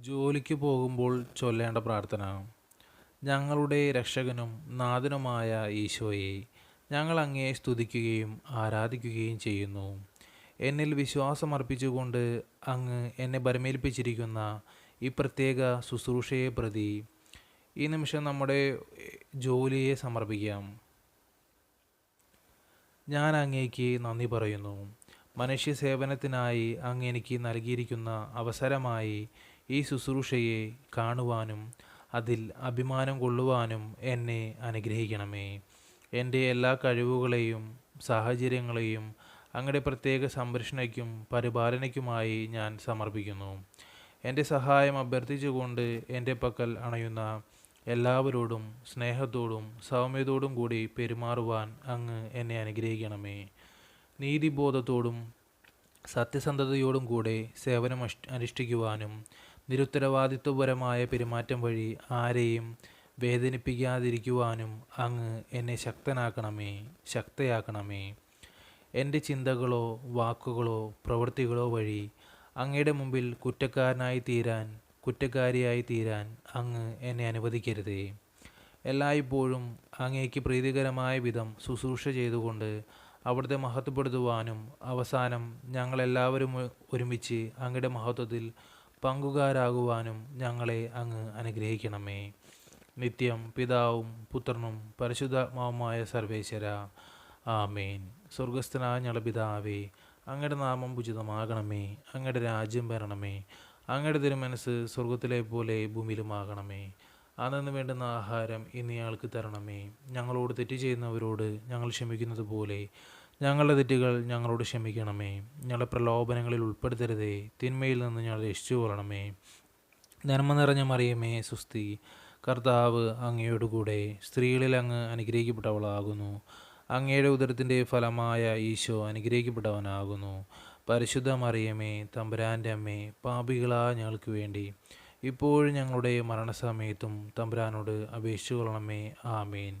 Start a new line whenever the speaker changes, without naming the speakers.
ജോലിക്ക് പോകുമ്പോൾ ചൊല്ലേണ്ട പ്രാർത്ഥന. ഞങ്ങളുടെ രക്ഷകനും നാഥനുമായ ഈശോയെ ഞങ്ങൾ അങ്ങയെ സ്തുതിക്കുകയും ആരാധിക്കുകയും ചെയ്യുന്നു. എന്നിൽ വിശ്വാസമർപ്പിച്ചുകൊണ്ട് അങ്ങ് എന്നെ ബരമേൽപ്പിച്ചിരിക്കുന്ന ഈ പ്രത്യേക ശുശ്രൂഷയെ പ്രതി ഈ നിമിഷം നമ്മുടെ ജോലിയെ സമർപ്പിക്കാം. ഞാൻ അങ്ങേക്ക് നന്ദി പറയുന്നു. മനുഷ്യ സേവനത്തിനായി അങ്ങ് എനിക്ക് നൽകിയിരിക്കുന്ന അവസരമായി ഈ ശുശ്രൂഷയെ കാണുവാനും അതിൽ അഭിമാനം കൊള്ളുവാനും എന്നെ അനുഗ്രഹിക്കണമേ. എന്റെ എല്ലാ കഴിവുകളെയും സാഹചര്യങ്ങളെയും അങ്ങയുടെ പ്രത്യേക സംരക്ഷണയ്ക്കും പരിപാലനയ്ക്കുമായി ഞാൻ സമർപ്പിക്കുന്നു. എന്റെ സഹായം അഭ്യർത്ഥിച്ചുകൊണ്ട് എന്റെ പക്കൽ അണയുന്ന എല്ലാവരോടും സ്നേഹത്തോടും സൗമ്യത്തോടും കൂടി പെരുമാറുവാൻ അങ്ങ് എന്നെ അനുഗ്രഹിക്കണമേ. നീതിബോധത്തോടും സത്യസന്ധതയോടും കൂടെ സേവനം അനുഷ്ഠിക്കുവാനും നിരുത്തരവാദിത്വപരമായ പെരുമാറ്റം വഴി ആരെയും വേദനിപ്പിക്കാതിരിക്കുവാനും അങ്ങ് എന്നെ ശക്തനാക്കണമേ ശക്തയാക്കണമേ. എന്റെ ചിന്തകളോ വാക്കുകളോ പ്രവൃത്തികളോ വഴി അങ്ങയുടെ മുമ്പിൽ കുറ്റക്കാരനായി തീരാൻ കുറ്റക്കാരിയായി തീരാൻ അങ്ങ് എന്നെ അനുവദിക്കരുതേ. എല്ലായ്പ്പോഴും അങ്ങേക്ക് പ്രീതികരമായ വിധം ശുശ്രൂഷ ചെയ്തുകൊണ്ട് അവിടുത്തെ മഹത്വപ്പെടുത്തുവാനും അവസാനം ഞങ്ങളെല്ലാവരും ഒരുമിച്ച് അങ്ങയുടെ മഹത്വത്തിൽ പങ്കുകാരാകുവാനും ഞങ്ങളെ അങ്ങ് അനുഗ്രഹിക്കണമേ. നിത്യം പിതാവും പുത്രനും പരിശുദ്ധാത്മാവുമായ സർവേശ്വര. ആമേൻ. സ്വർഗസ്ഥനായ ഞങ്ങളുടെ പിതാവേ അങ്ങയുടെ നാമം ഉചിതമാകണമേ. അങ്ങയുടെ രാജ്യം വരണമേ. അങ്ങയുടെ തിരുമനസ് സ്വർഗത്തിലെ പോലെ ഭൂമിയിലുമാകണമേ. അന്നു വേണ്ടുന്ന ആഹാരം ഇന്ന് ഞങ്ങൾക്ക് തരണമേ. ഞങ്ങളോട് തെറ്റ് ചെയ്യുന്നവരോട് ഞങ്ങൾ ക്ഷമിക്കുന്നത് പോലെ ഞങ്ങളുടെ തെറ്റുകൾ ഞങ്ങളോട് ക്ഷമിക്കണമേ. ഞങ്ങളുടെ പ്രലോഭനങ്ങളിൽ ഉൾപ്പെടുത്തരുതേ. തിന്മയിൽ നിന്ന് ഞങ്ങൾ രക്ഷിച്ചു കൊള്ളണമേ. നന്മ നിറഞ്ഞ മറിയമേ സുസ്തി കർത്താവ് അങ്ങയോട് കൂടെ സ്ത്രീകളിൽ അങ്ങ് അനുഗ്രഹിക്കപ്പെട്ടവളാകുന്നു. അങ്ങയുടെ ഉദരത്തിന്റെ ഫലമായ ഈശോ അനുഗ്രഹിക്കപ്പെട്ടവനാകുന്നു. പരിശുദ്ധ മറിയമേ തമ്പുരാന്റെ അമ്മേ പാപികളാ ഞങ്ങൾക്ക് വേണ്ടി. ഇപ്പോഴും ഞങ്ങളുടെ മരണസമയത്തും തമ്പുരാനോട് അപേക്ഷിച്ചു കൊള്ളണമേ. ആമേൻ.